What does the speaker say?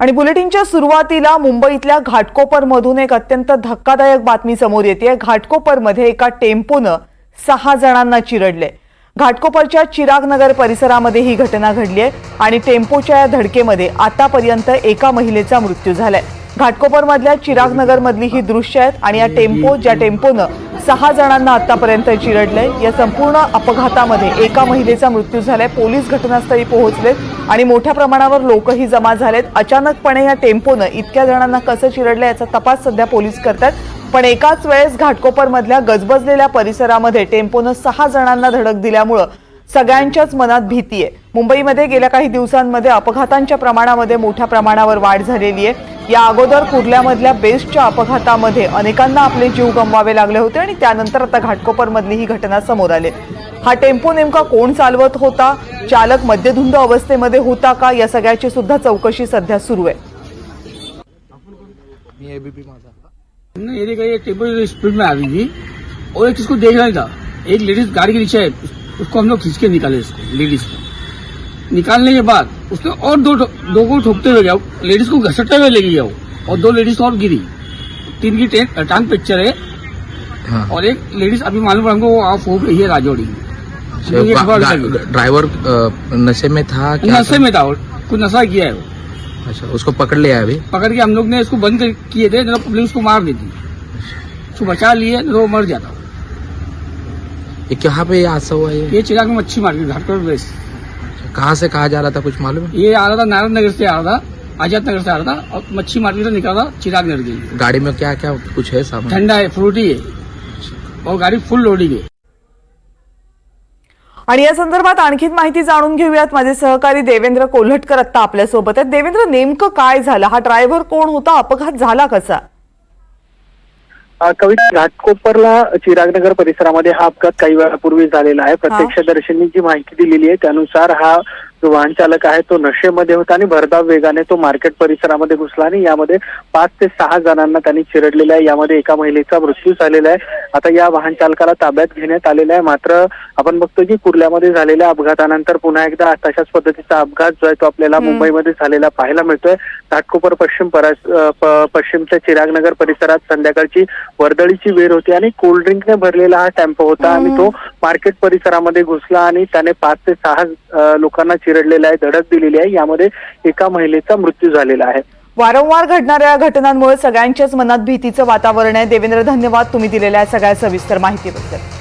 आणि बुलेटिनच्या सुरुवातीला मुंबईतल्या घाटकोपरमधून एक अत्यंत धक्कादायक बातमी समोर येते. घाटकोपरमध्ये एका टेम्पोनं सहा जणांना चिरडले. घाटकोपरच्या चिराग नगर परिसरामध्ये ही घटना घडली आहे आणि टेम्पोच्या या धडकेमध्ये आतापर्यंत एका महिलेचा मृत्यू झालाय. घाटकोपरमधल्या चिराग नगरमधली ही दृश्य आहेत आणि या टेम्पो ज्या टेम्पोनं सहा जणांना आतापर्यंत चिरडलंय. या संपूर्ण अपघातामध्ये एका महिलेचा मृत्यू झालाय. पोलीस घटनास्थळी पोहोचलेत आणि मोठ्या प्रमाणावर लोकही जमा झालेत. अचानकपणे या टेम्पोनं इतक्या जणांना कसं चिरडलं याचा तपास सध्या पोलीस करतात. पण एकाच वेळेस घाटकोपरमधल्या गजबजलेल्या परिसरामध्ये टेम्पोनं सहा जणांना धडक दिल्यामुळं सगळ्यांच्याच मनात भीती आहे. मुंबईमध्ये गेल्या काही दिवसांमध्ये अपघातांच्या प्रमाणामध्ये मोठ्या प्रमाणावर वाढ झालेली आहे. या अगोदर कुर्ल्यामधल्या बेस्टच्या अपघातामध्ये अनेकांना आपले जीव गमवावे लागले होते आणि त्यानंतर आता घाटकोपरमधली ही घटना समोर आली. हा टेम्पो नेमका कोण चालवत होता? चालक मद्यधुंद अवस्थेमध्ये होता का? या सगळ्याची सुद्धा चौकशी सध्या सुरू आहे. मी एबीपी माझा. हमने ये देखा ये टेम्पो स्पीड में आ रही थी और एक इसको देख रहा ही था. एक लेडीज गाड़ी के नीचे है उसको हम लोग खींच के निकाले इसको लेडीज को. निकालने के बाद उसने और दो दो को ठोकते हुए गया। लेडीज़ को घसटते हुए ले गया वो। और दो लेडीज़ और गिरी। तीन की टांग पिक्चर है। हाँ। और एक लेडीज़ अभी मालूम हमको वो ऑफ़ हो गई है राजौड़ी अच्छा, ड्राइवर नशे में था क्या नशे में था कुछ नशा किया है वो। अच्छा उसको पकड़ लिया अभी? पकड़ के हम लोग ने इसको बंद किए थे तो पब्लिक उसको मार देती उसको बचा लिए तो मर जाता। ये कहाँ पे हादसा हुआ ये? ये चिराग में मच्छी मार्केट घाटकोट बेस। कहाँ से कहाँ जा रहा था कुछ मालूम? है ये आ रहा था नारायण नगर से आ रहा था आजाद नगर से आ रहा था और मच्छी मार्केट से निकला था चिराग नगर के लिए। गाड़ी में क्या क्या कुछ है सामान? ठंडा है फ्रूटी है और गाड़ी फुल लोडिंग है। आणि या संदर्भात आणखीन माहिती जाणून घेऊयात. माझे सहकारी देवेंद्र कोल्हटकर आत्ता आपल्यासोबत आहेत. देवेंद्र नेमकं काय झालं? हा ड्रायव्हर कोण होता? अपघात झाला कसा? कविता घाटकोपरला चिरागनगर परिसरामध्ये हा अपघात काही वेळापूर्वी झालेला आहे. प्रत्यक्षदर्शींनी जी माहिती दिलेली आहे त्यानुसार हा जो वाहन चालक आहे तो नशेमध्ये होता आणि भरधाव वेगाने तो मार्केट परिसरामध्ये घुसला आणि यामध्ये पाच ते सहा जणांना त्यांनी चिरडलेला आहे. यामध्ये एका महिलेचा मृत्यू झालेला आहे. आता या वाहन चालकाला ताब्यात घेण्यात आलेला आहे. मात्र आपण बघतो की कुर्ल्यामध्ये झालेल्या अपघातानंतर पुन्हा एकदा तशाच पद्धतीचा अपघात जो आहे तो आपल्याला मुंबईमध्ये झालेला पाहायला मिळतोय. घाटकोपर पश्चिम पश्चिमच्या चिरागनगर परिसरात संध्याकाळची वर्दळीची वेळ होती आणि कोल्ड्रिंकने भरलेला हा टेम्पो होता. आणि तो मार्केट परिसरामध्ये घुसला आणि त्याने पाच ते सहा लोकांना चिरडलेला आहे धडक दिलेली आहे. यामध्ये एका महिलेचा मृत्यू झालेला आहे. वारंवार घडणाऱ्या या घटनांमुळे सगळ्यांच्याच मनात भीतीचं वातावरण आहे. देवेंद्र धन्यवाद तुम्ही दिलेल्या सगळ्या सविस्तर माहितीबद्दल.